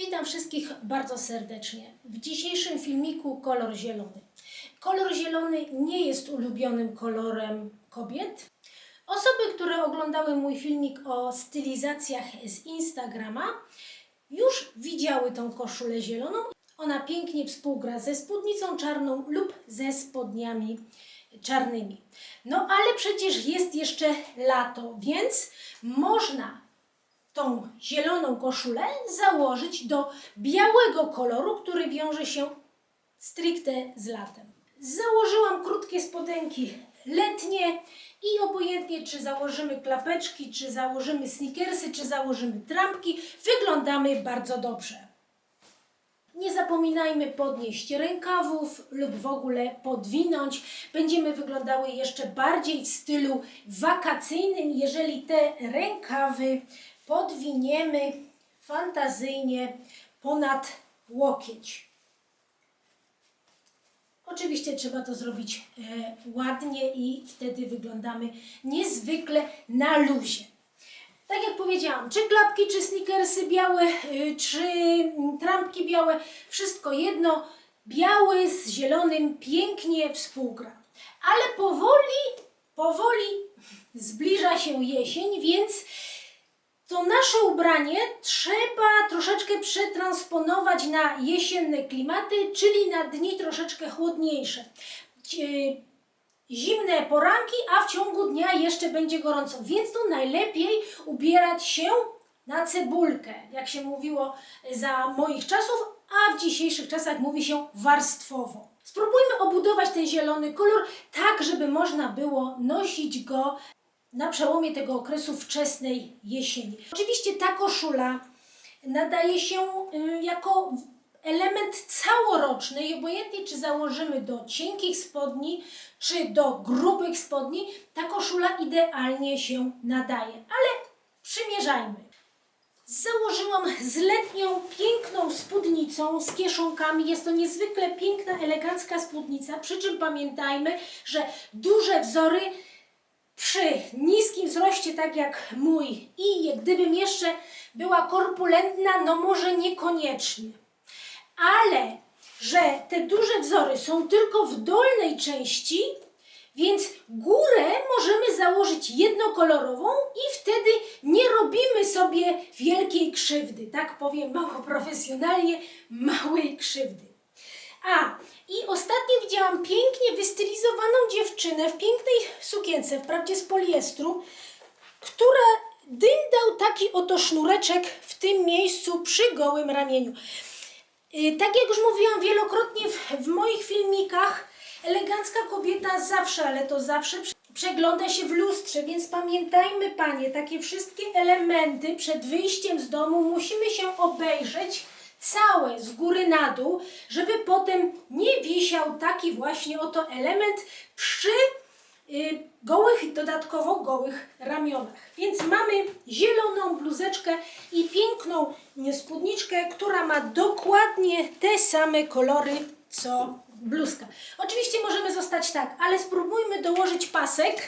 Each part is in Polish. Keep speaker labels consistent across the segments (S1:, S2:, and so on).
S1: Witam wszystkich bardzo serdecznie. W dzisiejszym filmiku kolor zielony. Kolor zielony nie jest ulubionym kolorem kobiet. Osoby, które oglądały mój filmik o stylizacjach z Instagrama, już widziały tą koszulę zieloną. Ona pięknie współgra ze spódnicą czarną lub ze spodniami czarnymi. No ale przecież jest jeszcze lato, więc można tą zieloną koszulę założyć do białego koloru, który wiąże się stricte z latem. Założyłam krótkie spodenki letnie i obojętnie czy założymy klapeczki, czy założymy sneakersy, czy założymy trampki, wyglądamy bardzo dobrze. Nie zapominajmy podnieść rękawów lub w ogóle podwinąć. Będziemy wyglądały jeszcze bardziej w stylu wakacyjnym, jeżeli te rękawy podwiniemy fantazyjnie ponad łokieć. Oczywiście trzeba to zrobić e, ładnie i wtedy wyglądamy niezwykle na luzie. Tak jak powiedziałam, czy klapki, czy sneakersy białe, y, czy trampki białe, wszystko jedno, biały z zielonym pięknie współgra. Ale powoli, powoli zbliża się jesień, więc to nasze ubranie trzeba troszeczkę przetransponować na jesienne klimaty, czyli na dni troszeczkę chłodniejsze. Cie- Zimne poranki, a w ciągu dnia jeszcze będzie gorąco, więc tu najlepiej ubierać się na cebulkę, jak się mówiło za moich czasów, a w dzisiejszych czasach mówi się warstwowo. Spróbujmy obudować ten zielony kolor tak, żeby można było nosić go na przełomie tego okresu wczesnej jesieni. Oczywiście ta koszula nadaje się y, jako element całoroczny i obojętnie czy założymy do cienkich spodni, czy do grubych spodni, ta koszula idealnie się nadaje. Ale przymierzajmy. Założyłam z letnią, piękną spódnicą z kieszonkami. Jest to niezwykle piękna, elegancka spódnica. Przy czym pamiętajmy, że duże wzory przy niskim wzroście, tak jak mój, i gdybym jeszcze była korpulentna, no może niekoniecznie. Ale że te duże wzory są tylko w dolnej części, więc górę możemy założyć jednokolorową i wtedy nie robimy sobie wielkiej krzywdy. Tak powiem mało profesjonalnie, małej krzywdy. A, i ostatnio widziałam pięknie wystylizowaną dziewczynę w pięknej sukience, wprawdzie z poliestru, która dym dał taki oto sznureczek w tym miejscu przy gołym ramieniu. Y, Tak jak już mówiłam wielokrotnie w, w moich filmikach, elegancka kobieta zawsze, ale to zawsze prze- przegląda się w lustrze, więc pamiętajmy panie, takie wszystkie elementy przed wyjściem z domu musimy się obejrzeć całe z góry na dół, żeby potem nie wisiał taki właśnie oto element przy y, gołych, dodatkowo gołych ramionach. Więc mamy zieloną bluzeczkę i piękną spódniczkę, która ma dokładnie te same kolory co bluzka. Oczywiście możemy zostać tak, ale spróbujmy dołożyć pasek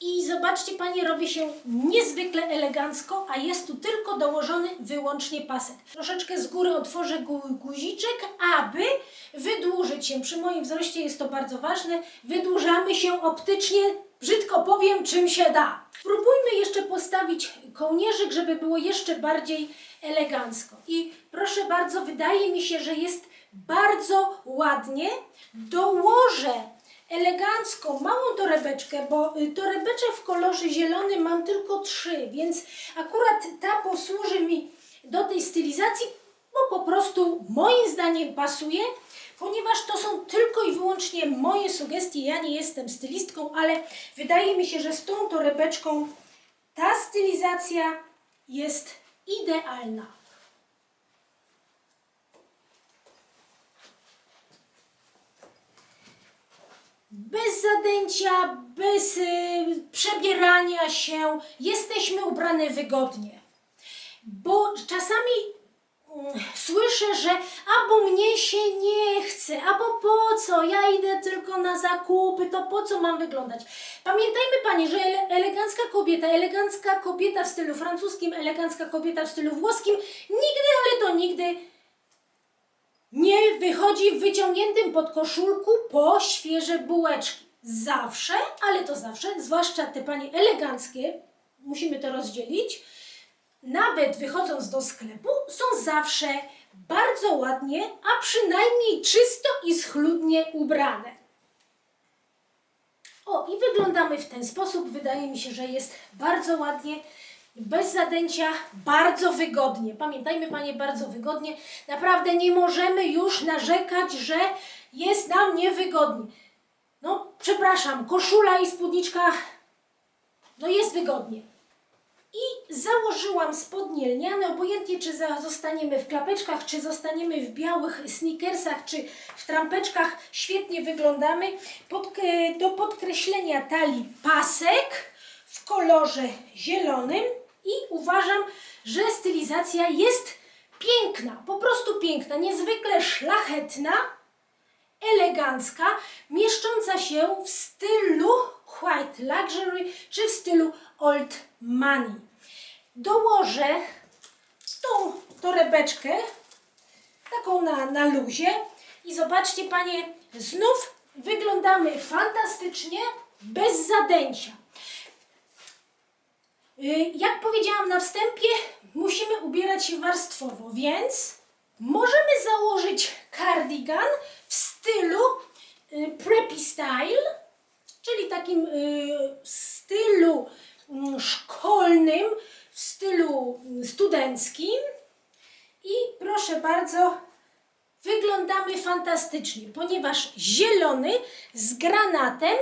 S1: i zobaczcie Panie, robi się niezwykle elegancko, a jest tu tylko dołożony wyłącznie pasek. Troszeczkę z góry otworzę gu- guziczek, aby wydłużyć się. Przy moim wzroście jest to bardzo ważne. Wydłużamy się optycznie, brzydko powiem, czym się da. Spróbujmy jeszcze postawić kołnierzyk, żeby było jeszcze bardziej elegancko. I proszę bardzo, wydaje mi się, że jest bardzo ładnie. Dołożę elegancko małą torebeczkę, bo y, torebeczek w kolorze zielonym mam tylko trzy, więc akurat ta posłuży mi do tej stylizacji, bo po prostu moim zdaniem pasuje, ponieważ to są tylko i wyłącznie moje sugestie, ja nie jestem stylistką, ale wydaje mi się, że z tą torebeczką ta stylizacja jest idealna. Bez zadęcia, bez y, przebierania się, jesteśmy ubrane wygodnie. Bo czasami mm, słyszę, że albo mnie się nie chce, albo po co, ja idę tylko na zakupy, to po co mam wyglądać? Pamiętajmy Panie, że ele elegancka kobieta, elegancka kobieta w stylu francuskim, elegancka kobieta w stylu włoskim, nigdy, ale to nigdy wychodzi w wyciągniętym podkoszulku po świeże bułeczki. Zawsze, ale to zawsze, zwłaszcza te panie eleganckie, musimy to rozdzielić, nawet wychodząc do sklepu, są zawsze bardzo ładnie, a przynajmniej czysto i schludnie ubrane. O, i wyglądamy w ten sposób. Wydaje mi się, że jest bardzo ładnie, bez zadęcia, bardzo wygodnie. Pamiętajmy, panie, bardzo wygodnie. Naprawdę nie możemy już narzekać, że jest nam niewygodnie. No, przepraszam, koszula i spódniczka, no jest wygodnie. I założyłam spodnie lniane, obojętnie czy zostaniemy w klapeczkach, czy zostaniemy w białych sneakersach, czy w trampeczkach, świetnie wyglądamy. Pod, do podkreślenia talii pasek w kolorze zielonym i uważam, że stylizacja jest piękna, po prostu piękna, niezwykle szlachetna, elegancka, mieszcząca się w stylu white luxury czy w stylu old money. Dołożę tą torebeczkę taką na, na luzie i zobaczcie panie, znów wyglądamy fantastycznie, bez zadęcia. Y, Jak powiedziałam na wstępie, musimy ubierać się warstwowo, więc możemy założyć cardigan w stylu y, preppy style, czyli takim y, stylu mm, szkolnym, w stylu mm, studenckim. I proszę bardzo, wyglądamy fantastycznie, ponieważ zielony z granatem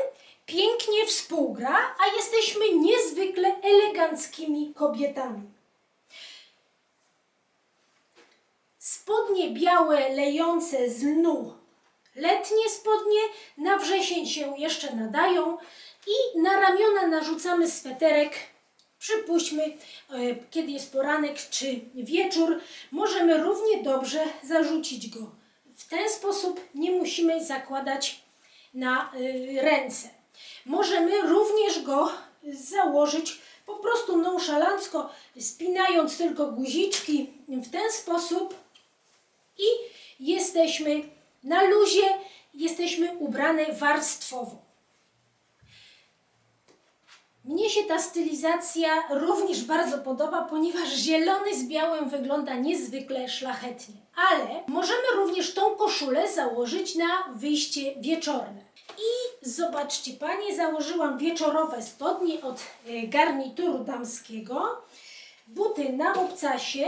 S1: pięknie współgra, a jesteśmy niezwykle eleganckimi kobietami. Spodnie białe lejące z lnu, letnie spodnie, na wrzesień się jeszcze nadają i na ramiona narzucamy sweterek. Przypuśćmy, e, kiedy jest poranek czy wieczór, możemy równie dobrze zarzucić go. W ten sposób nie musimy zakładać na y, ręce. Możemy również go założyć po prostu nonszalancko, spinając tylko guziczki w ten sposób i jesteśmy na luzie, jesteśmy ubrane warstwowo. Mnie się ta stylizacja również bardzo podoba, ponieważ zielony z białym wygląda niezwykle szlachetnie. Ale możemy również tą koszulę założyć na wyjście wieczorne. I zobaczcie Panie, założyłam wieczorowe spodnie od e, garnituru damskiego. Buty na obcasie,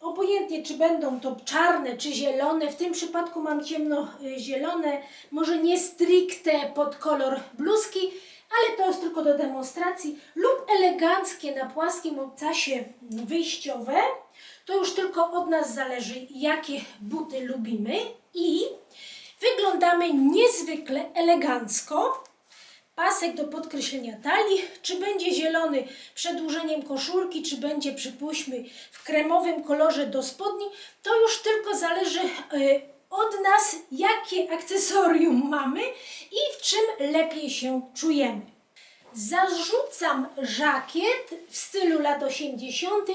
S1: Obojętnie, czy będą to czarne, czy zielone, w tym przypadku mam ciemno-zielone, może nie stricte pod kolor bluzki, ale to jest tylko do demonstracji, lub eleganckie na płaskim obcasie wyjściowe. To już tylko od nas zależy, jakie buty lubimy. I wyglądamy niezwykle elegancko. Pasek do podkreślenia talii, czy będzie zielony przedłużeniem koszulki, czy będzie przypuśćmy w kremowym kolorze do spodni, to już tylko zależy e, od nas, jakie akcesorium mamy i w czym lepiej się czujemy. Zarzucam żakiet w stylu lat 80.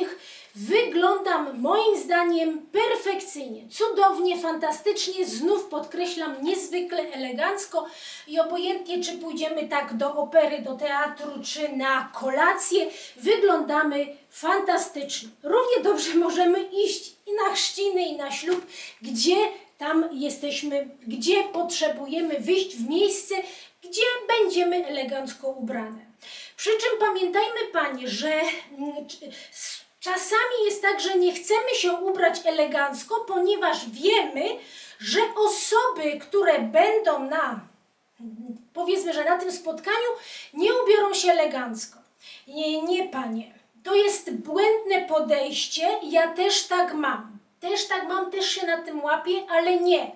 S1: Wyglądam moim zdaniem perfekcyjnie, cudownie, fantastycznie. Znów podkreślam, niezwykle elegancko i obojętnie, czy pójdziemy tak do opery, do teatru, czy na kolację, wyglądamy fantastycznie. Równie dobrze możemy iść i na chrzciny, i na ślub, gdzie tam jesteśmy, gdzie potrzebujemy wyjść w miejsce, gdzie będziemy elegancko ubrane. Przy czym pamiętajmy, Panie, że mm, czasami jest tak, że nie chcemy się ubrać elegancko, ponieważ wiemy, że osoby, które będą na, powiedzmy, że na tym spotkaniu, nie ubiorą się elegancko. Nie, nie, Panie. To jest błędne podejście. Ja też tak mam. Też tak mam, też się na tym łapię, ale nie.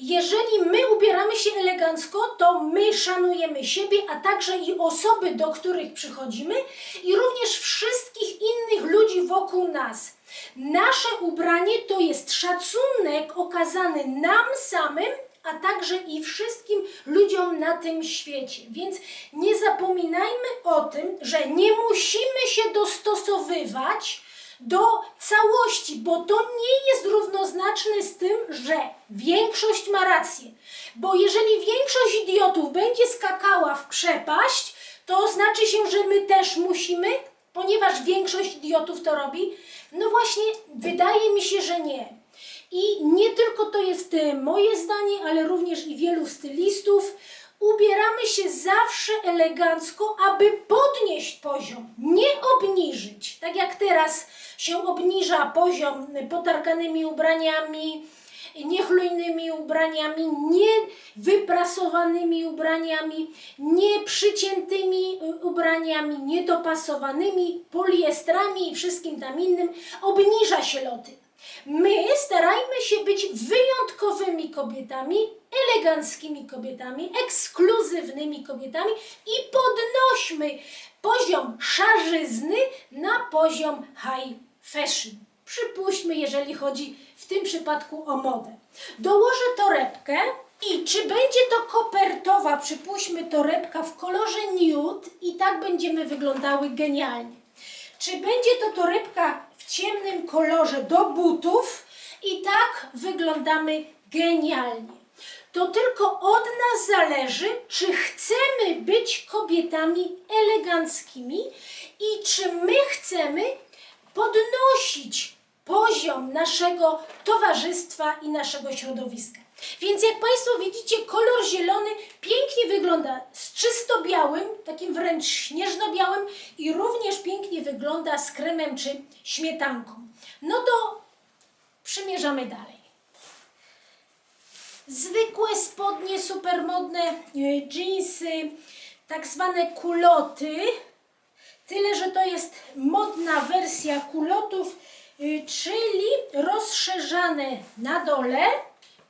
S1: Jeżeli my ubieramy się elegancko, to my szanujemy siebie, a także i osoby, do których przychodzimy i również wszystkich innych ludzi wokół nas. Nasze ubranie to jest szacunek okazany nam samym, a także i wszystkim ludziom na tym świecie. Więc nie zapominajmy o tym, że nie musimy się dostosowywać do całości, bo to nie jest jednoznaczny z tym, że większość ma rację. Bo jeżeli większość idiotów będzie skakała w przepaść, to znaczy się, że my też musimy, ponieważ większość idiotów to robi. No właśnie, wydaje mi się, że nie. I nie tylko to jest e, moje zdanie, ale również i wielu stylistów. Ubieramy się zawsze elegancko, aby podnieść poziom, nie obniżyć. Tak jak teraz się obniża poziom potarganymi ubraniami, niechlujnymi ubraniami, niewyprasowanymi ubraniami, nieprzyciętymi ubraniami, niedopasowanymi, poliestrami i wszystkim tam innym. Obniża się loty. My starajmy się być wyjątkowymi kobietami, eleganckimi kobietami, ekskluzywnymi kobietami i podnośmy poziom szarzyzny na poziom high fashion. Przypuśćmy, jeżeli chodzi w tym przypadku o modę. Dołożę torebkę i czy będzie to kopertowa, przypuśćmy torebka w kolorze nude i tak będziemy wyglądały genialnie. Czy będzie to torebka w ciemnym kolorze do butów i tak wyglądamy genialnie. To tylko od nas zależy, czy chcemy być kobietami eleganckimi i czy my chcemy podnosić poziom naszego towarzystwa i naszego środowiska. Więc jak Państwo widzicie, kolor zielony pięknie wygląda z czysto białym, takim wręcz śnieżno-białym i również pięknie wygląda z kremem czy śmietanką. No to przymierzamy dalej. Zwykłe spodnie supermodne, dżinsy, tak zwane kuloty. Tyle, że to jest modna wersja kulotów, y, czyli rozszerzane na dole.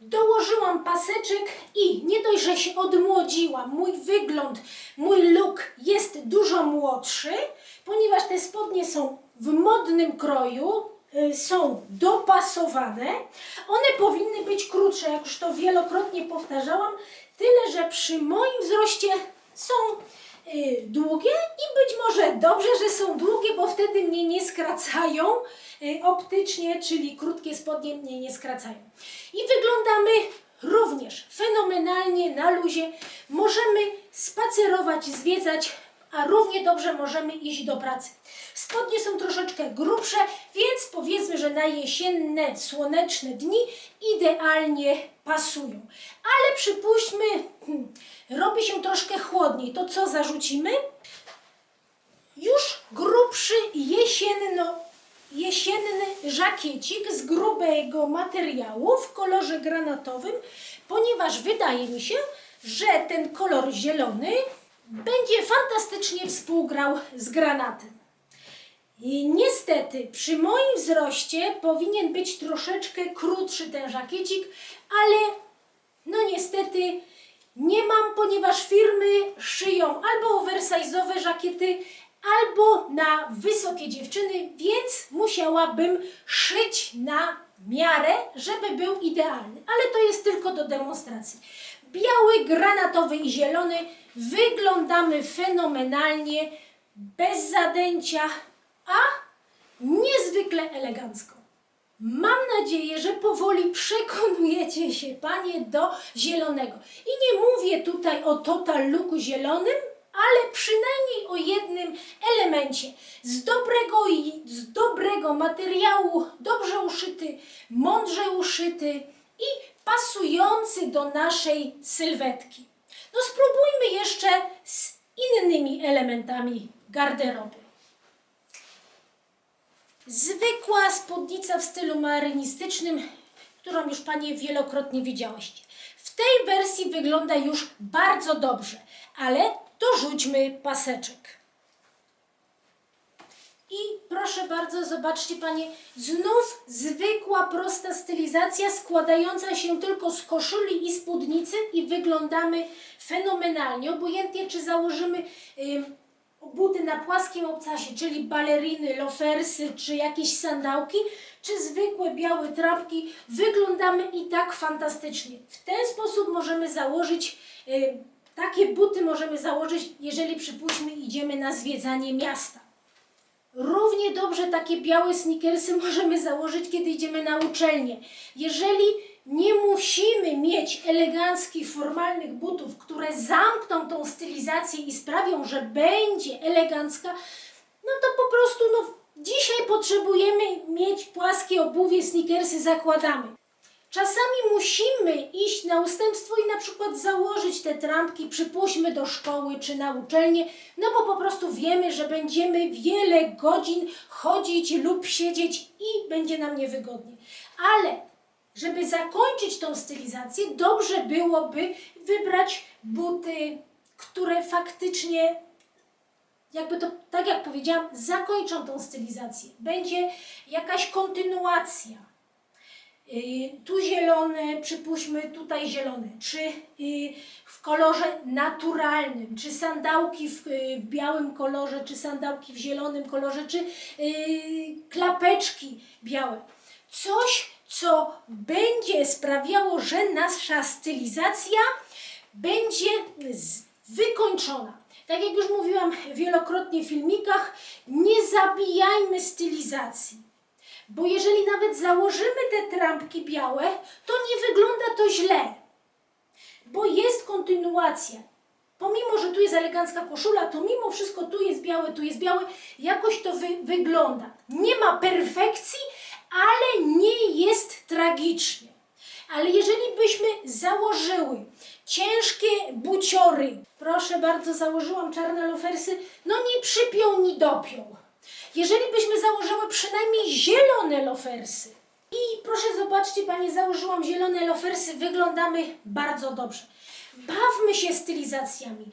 S1: Dołożyłam paseczek i nie dość, że się odmłodziłam, mój wygląd, mój look jest dużo młodszy, ponieważ te spodnie są w modnym kroju, y, są dopasowane. One powinny być krótsze, jak już to wielokrotnie powtarzałam, tyle, że przy moim wzroście są długie i być może dobrze, że są długie, bo wtedy mnie nie skracają y, optycznie, czyli krótkie spodnie mnie nie skracają. I wyglądamy również fenomenalnie na luzie. Możemy spacerować, zwiedzać, a równie dobrze możemy iść do pracy. Spodnie są troszeczkę grubsze, więc powiedzmy, że na jesienne, słoneczne dni idealnie pasują. Ale przypuśćmy, hmm, robi się troszkę chłodniej. To co zarzucimy? Już grubszy jesienno, jesienny żakiecik z grubego materiału w kolorze granatowym, ponieważ wydaje mi się, że ten kolor zielony będzie fantastycznie współgrał z granatem. I niestety przy moim wzroście powinien być troszeczkę krótszy ten żakiecik, ale no niestety nie mam, ponieważ firmy szyją albo oversize'owe żakiety, albo na wysokie dziewczyny, więc musiałabym szyć na miarę, żeby był idealny. Ale to jest tylko do demonstracji. Biały, granatowy i zielony wyglądamy fenomenalnie, bez zadęcia, a niezwykle elegancko. Mam nadzieję, że powoli przekonujecie się, panie, do zielonego. I nie mówię tutaj o total zielonym, ale przynajmniej o jednym elemencie. Z dobrego, z dobrego materiału, dobrze uszyty, mądrze uszyty i pasujący do naszej sylwetki. No spróbujmy jeszcze z innymi elementami garderoby. Zwykła spódnica w stylu marynistycznym, którą już Panie wielokrotnie widziałyście. W tej wersji wygląda już bardzo dobrze, ale dorzućmy paseczek. I proszę bardzo, zobaczcie Panie, znów zwykła, prosta stylizacja składająca się tylko z koszuli i spódnicy i wyglądamy fenomenalnie. Obojętnie czy założymy ym, buty na płaskim obcasie, czyli baleriny, lofersy, czy jakieś sandałki, czy zwykłe białe trapki, wyglądamy i tak fantastycznie. W ten sposób możemy założyć, y, takie buty możemy założyć, jeżeli przypuśćmy idziemy na zwiedzanie miasta. Równie dobrze takie białe sneakersy możemy założyć, kiedy idziemy na uczelnię. Jeżeli nie musimy mieć eleganckich, formalnych butów, które zamkną tą stylizację i sprawią, że będzie elegancka, no to po prostu no, dzisiaj potrzebujemy mieć płaskie obuwie, sneakersy zakładamy. Czasami musimy iść na ustępstwo i na przykład założyć te trampki, przypuśćmy do szkoły czy na uczelnię, no bo po prostu wiemy, że będziemy wiele godzin chodzić lub siedzieć i będzie nam niewygodnie. Ale żeby zakończyć tą stylizację, dobrze byłoby wybrać buty, które faktycznie jakby to, tak jak powiedziałam, zakończą tą stylizację. Będzie jakaś kontynuacja. Yy, tu zielone, przypuśćmy tutaj zielone, czy yy, w kolorze naturalnym, czy sandałki w, yy, w białym kolorze, czy sandałki w zielonym kolorze, czy klapeczki białe. Coś, co będzie sprawiało, że nasza stylizacja będzie wykończona. Tak jak już mówiłam wielokrotnie w filmikach, nie zabijajmy stylizacji. Bo jeżeli nawet założymy te trampki białe, to nie wygląda to źle. Bo jest kontynuacja. Pomimo, że tu jest elegancka koszula, to mimo wszystko tu jest białe, tu jest białe, jakoś to wy wygląda. Nie ma perfekcji, ale nie jest tragicznie. Ale jeżeli byśmy założyły ciężkie buciory, proszę bardzo, założyłam czarne lofersy, no nie przypiął, ni dopiął. Jeżeli byśmy założyły przynajmniej zielone lofersy, i proszę zobaczcie, Panie, założyłam zielone lofersy, wyglądamy bardzo dobrze. Bawmy się stylizacjami,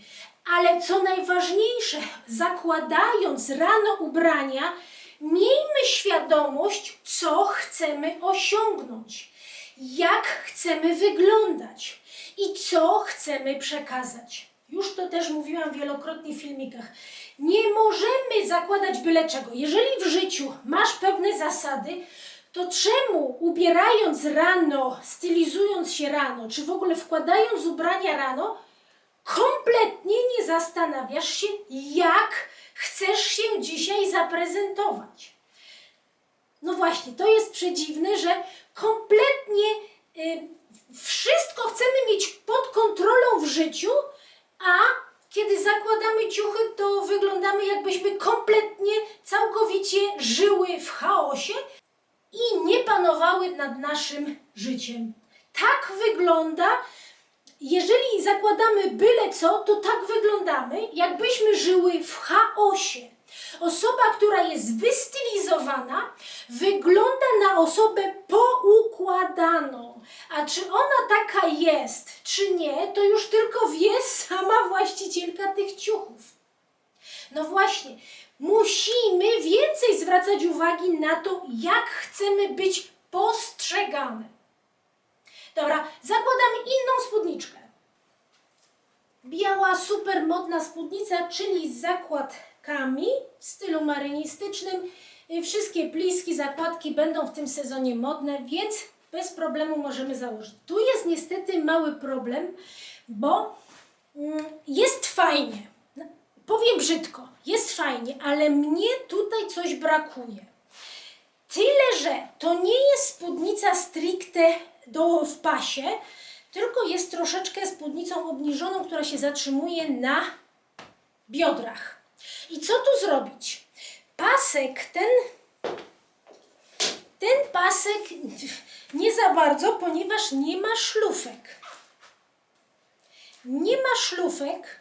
S1: ale co najważniejsze, zakładając rano ubrania, miejmy świadomość, co chcemy osiągnąć, jak chcemy wyglądać i co chcemy przekazać. Już to też mówiłam wielokrotnie w filmikach. Nie możemy zakładać byle czego. Jeżeli w życiu masz pewne zasady, to czemu ubierając rano, stylizując się rano, czy w ogóle wkładając ubrania rano, kompletnie nie zastanawiasz się, jak chcesz się dzisiaj zaprezentować? No właśnie, to jest przedziwne, że kompletnie y, wszystko chcemy mieć pod kontrolą w życiu, a kiedy zakładamy ciuchy, to wyglądamy jakbyśmy kompletnie, całkowicie żyły w chaosie i nie panowały nad naszym życiem. Tak wygląda, jeżeli zakładamy byle co, to tak wyglądamy, jakbyśmy żyły w chaosie. Osoba, która jest wystylizowana, wygląda na osobę poukładaną. A czy ona taka jest, czy nie, to już tylko wie sama właścicielka tych ciuchów. No właśnie, musimy więcej zwracać uwagi na to, jak chcemy być postrzegane. Dobra, zakładamy inną spódniczkę. Biała, super modna spódnica, czyli z zakładkami w stylu marynistycznym. Y, Wszystkie pliski, zakładki będą w tym sezonie modne, więc bez problemu możemy założyć. Tu jest niestety mały problem, bo mm, jest fajnie. Powiem brzydko, jest fajnie, ale mnie tutaj coś brakuje. Tyle, że to nie jest spódnica stricte do, w pasie, tylko jest troszeczkę spódnicą obniżoną, która się zatrzymuje na biodrach. I co tu zrobić? Pasek ten, ten pasek nie za bardzo, ponieważ nie ma szlufek. Nie ma szlufek,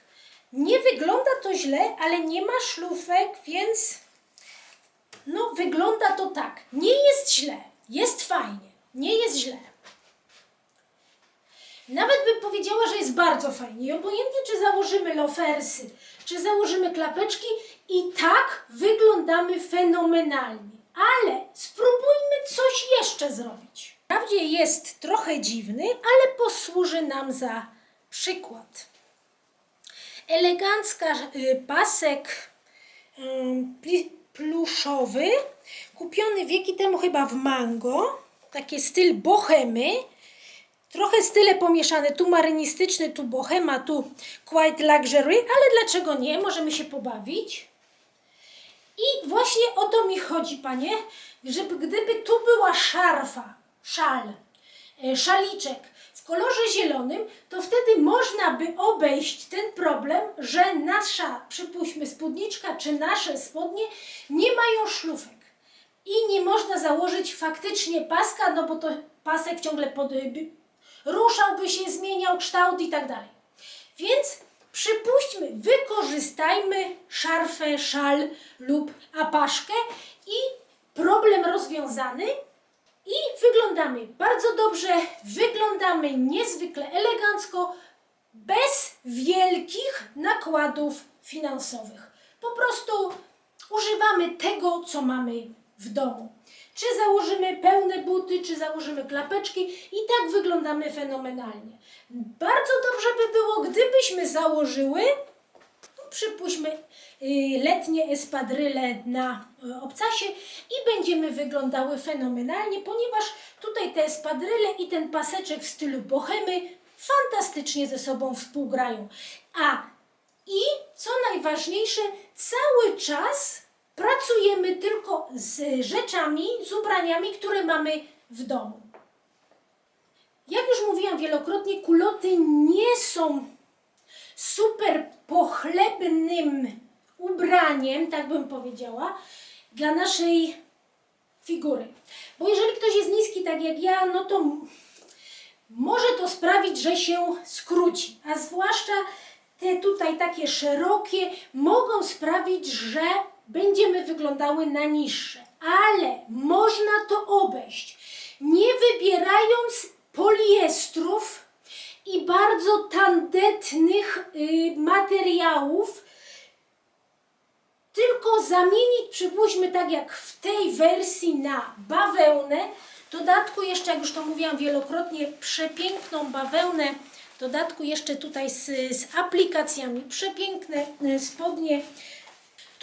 S1: nie wygląda to źle, ale nie ma szlufek, więc no, wygląda to tak. Nie jest źle, jest fajnie, nie jest źle. Nawet bym powiedziała, że jest bardzo fajnie. I obojętnie, czy założymy lofersy, czy założymy klapeczki, i tak wyglądamy fenomenalnie. Ale spróbujmy coś jeszcze zrobić. Wprawdzie jest trochę dziwny, ale posłuży nam za przykład. Elegancka y, pasek pli- pluszowy, kupiony wieki temu chyba w mango, taki styl bohemy, trochę style pomieszane, tu marynistyczny, tu bohema, tu quite luxury, ale dlaczego nie, możemy się pobawić. I właśnie o to mi chodzi, panie, żeby gdyby tu była szarfa, szal, e, szaliczek w kolorze zielonym, to wtedy można by obejść ten problem, że nasza, przypuśćmy, spódniczka czy nasze spodnie nie mają szlufek. I nie można założyć faktycznie paska, no bo to pasek ciągle pod, by, ruszałby się, zmieniał kształt i tak dalej. Więc przypuśćmy, wykorzystajmy szarfę, szal lub apaszkę i problem rozwiązany i wyglądamy bardzo dobrze, wyglądamy niezwykle elegancko, bez wielkich nakładów finansowych. Po prostu używamy tego, co mamy w domu. Czy założymy pełne buty, czy założymy klapeczki, i tak wyglądamy fenomenalnie. Bardzo dobrze by było, gdybyśmy założyły no, przypuśćmy y, letnie espadryle na y, obcasie i będziemy wyglądały fenomenalnie, ponieważ tutaj te espadryle i ten paseczek w stylu bohemy fantastycznie ze sobą współgrają. A i co najważniejsze, cały czas pracujemy tylko z rzeczami, z ubraniami, które mamy w domu. Jak już mówiłam wielokrotnie, kuloty nie są super pochlebnym ubraniem, tak bym powiedziała, dla naszej figury. Bo jeżeli ktoś jest niski, tak jak ja, no to może to sprawić, że się skróci. A zwłaszcza te tutaj takie szerokie mogą sprawić, że będziemy wyglądały na niższe. Ale można to obejść, nie wybierając poliestrów i bardzo tandetnych y, materiałów, tylko zamienić, przypuśćmy tak jak w tej wersji na bawełnę, dodatku jeszcze, jak już to mówiłam wielokrotnie, przepiękną bawełnę, dodatku jeszcze tutaj z, z aplikacjami, przepiękne y, spodnie.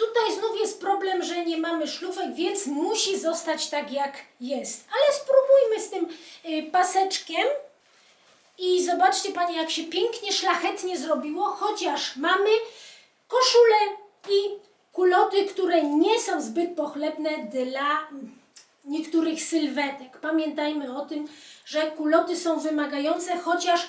S1: Tutaj znów jest problem, że nie mamy szlufek, więc musi zostać tak jak jest. Ale spróbujmy z tym y, paseczkiem. I zobaczcie Panie, jak się pięknie, szlachetnie zrobiło, chociaż mamy koszulę i kuloty, które nie są zbyt pochlebne dla niektórych sylwetek. Pamiętajmy o tym, że kuloty są wymagające, chociaż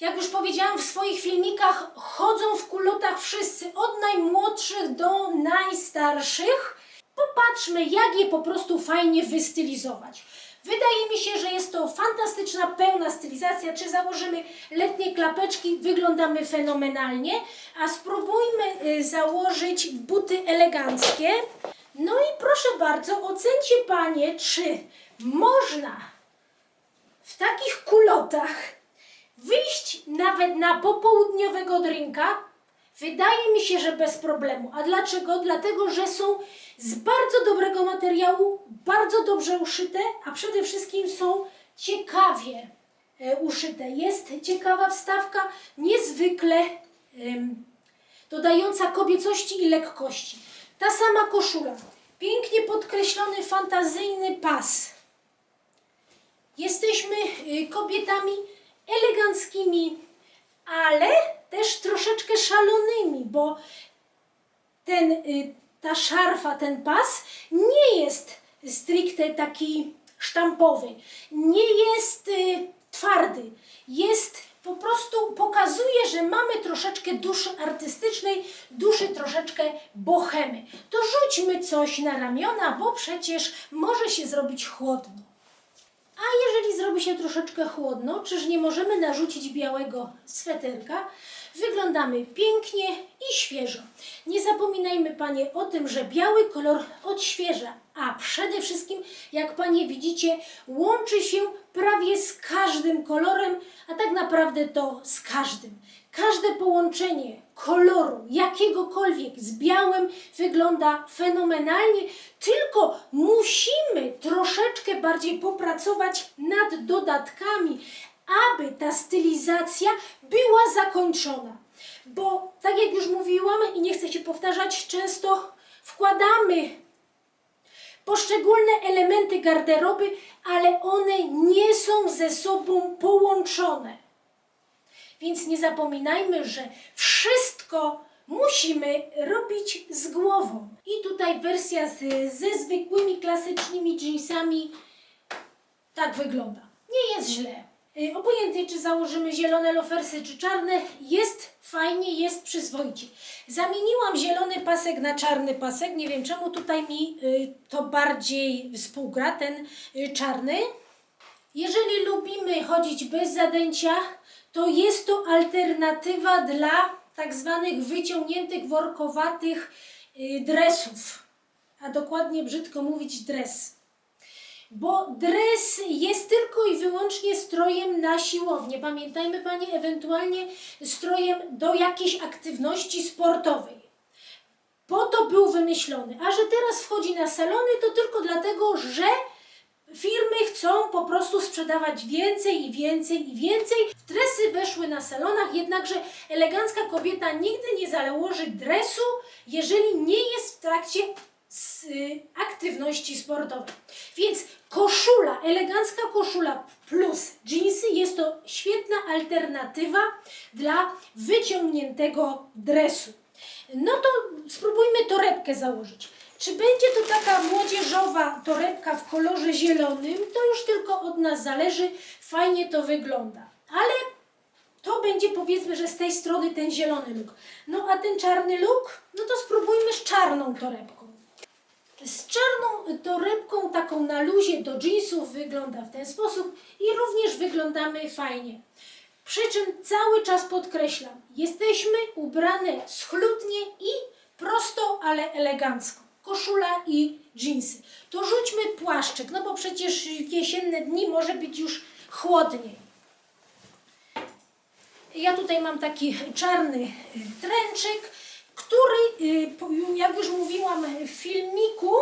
S1: jak już powiedziałam w swoich filmikach, chodzą w kulotach wszyscy, od najmłodszych do najstarszych. Popatrzmy, jak je po prostu fajnie wystylizować. Wydaje mi się, że jest to fantastyczna, pełna stylizacja. Czy założymy letnie klapeczki, wyglądamy fenomenalnie. A spróbujmy y, założyć buty eleganckie. No i proszę bardzo, ocencie Panie, czy można w takich kulotach wyjść nawet na popołudniowego drinka, wydaje mi się, że bez problemu. A dlaczego? Dlatego, że są z bardzo dobrego materiału, bardzo dobrze uszyte, a przede wszystkim są ciekawie e, uszyte. Jest ciekawa wstawka, niezwykle dodająca kobiecości i lekkości. Ta sama koszula, pięknie podkreślony, fantazyjny pas. Jesteśmy y, kobietami eleganckimi, ale też troszeczkę szalonymi, bo ten, y, ta szarfa, ten pas nie jest stricte taki sztampowy, nie jest y, twardy, jest po prostu pokazuje, że mamy troszeczkę duszy artystycznej, duszy troszeczkę bohemy. To rzućmy coś na ramiona, bo przecież może się zrobić chłodno. A jeżeli zrobi się troszeczkę chłodno, czyż nie możemy narzucić białego sweterka? Wyglądamy pięknie i świeżo. Nie zapominajmy, Panie, o tym, że biały kolor odświeża, a przede wszystkim, jak Panie widzicie, łączy się prawie z każdym kolorem, a tak naprawdę to z każdym. Każde połączenie koloru jakiegokolwiek z białym wygląda fenomenalnie, tylko musimy troszeczkę bardziej popracować nad dodatkami, aby ta stylizacja była zakończona. Bo tak jak już mówiłam i nie chcę się powtarzać, często wkładamy poszczególne elementy garderoby, ale one nie są ze sobą połączone. Więc nie zapominajmy, że wszystko musimy robić z głową. I tutaj wersja z, ze zwykłymi klasycznymi jeansami tak wygląda. Nie jest źle. Y, Obojętnie, czy założymy zielone lofersy, czy czarne, jest fajnie, jest przyzwoicie. Zamieniłam zielony pasek na czarny pasek. Nie wiem, czemu tutaj mi y, to bardziej współgra, ten y, czarny. Jeżeli lubimy chodzić bez zadęcia, to jest to alternatywa dla tak zwanych wyciągniętych, workowatych y, dresów. A dokładnie brzydko mówić dres. Bo dres jest tylko i wyłącznie strojem na siłownię. Pamiętajmy Panie, ewentualnie strojem do jakiejś aktywności sportowej. Po to był wymyślony. A że teraz wchodzi na salony, to tylko dlatego, że po prostu sprzedawać więcej i więcej i więcej. Dresy weszły na salonach, jednakże elegancka kobieta nigdy nie założy dresu, jeżeli nie jest w trakcie s- y, aktywności sportowej. Więc koszula, elegancka koszula plus jeansy jest to świetna alternatywa dla wyciągniętego dresu. No to spróbujmy torebkę założyć. Czy będzie to taka młodzieżowa torebka w kolorze zielonym, to już tylko od nas zależy. Fajnie to wygląda. Ale to będzie powiedzmy, że z tej strony ten zielony look. No a ten czarny look, no to spróbujmy z czarną torebką. Z czarną torebką taką na luzie do jeansów wygląda w ten sposób i również wyglądamy fajnie. Przy czym cały czas podkreślam, jesteśmy ubrane schludnie i prosto, ale elegancko. Koszula i jeansy. To rzućmy płaszczyk, no bo przecież w jesienne dni może być już chłodniej. Ja tutaj mam taki czarny y, tręczyk, który, y, jak już mówiłam w filmiku,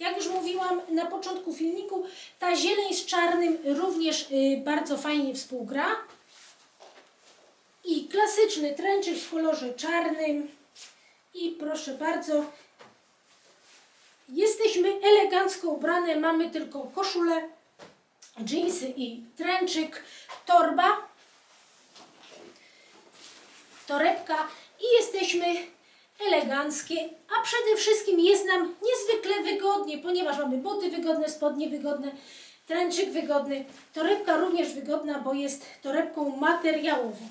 S1: jak już mówiłam na początku filmiku, ta zieleń z czarnym również y, bardzo fajnie współgra. I klasyczny tręczyk w kolorze czarnym. I proszę bardzo, jesteśmy elegancko ubrane, mamy tylko koszulę, dżinsy i tręczyk, torba, torebka i jesteśmy eleganckie, a przede wszystkim jest nam niezwykle wygodnie, ponieważ mamy buty wygodne, spodnie wygodne, tręczyk wygodny, torebka również wygodna, bo jest torebką materiałową.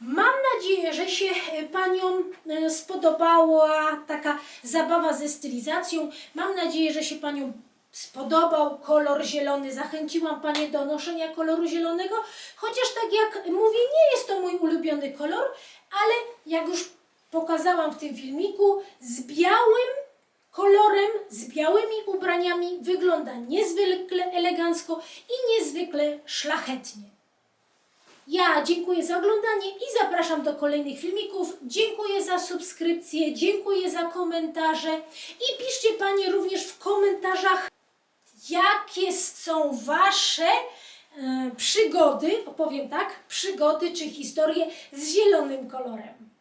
S1: Mam nadzieję, że się e, Paniom e, spodobała taka zabawa ze stylizacją. Mam nadzieję, że się Paniom spodobał kolor zielony. Zachęciłam Panie do noszenia koloru zielonego, chociaż tak jak mówię, nie jest to mój ulubiony kolor, ale jak już pokazałam w tym filmiku, z białym kolorem, z białymi ubraniami wygląda niezwykle elegancko i niezwykle szlachetnie. Ja dziękuję za oglądanie i zapraszam do kolejnych filmików. Dziękuję za subskrypcję, dziękuję za komentarze i piszcie Panie również w komentarzach, jakie są Wasze e, przygody, opowiem tak, przygody czy historie z zielonym kolorem.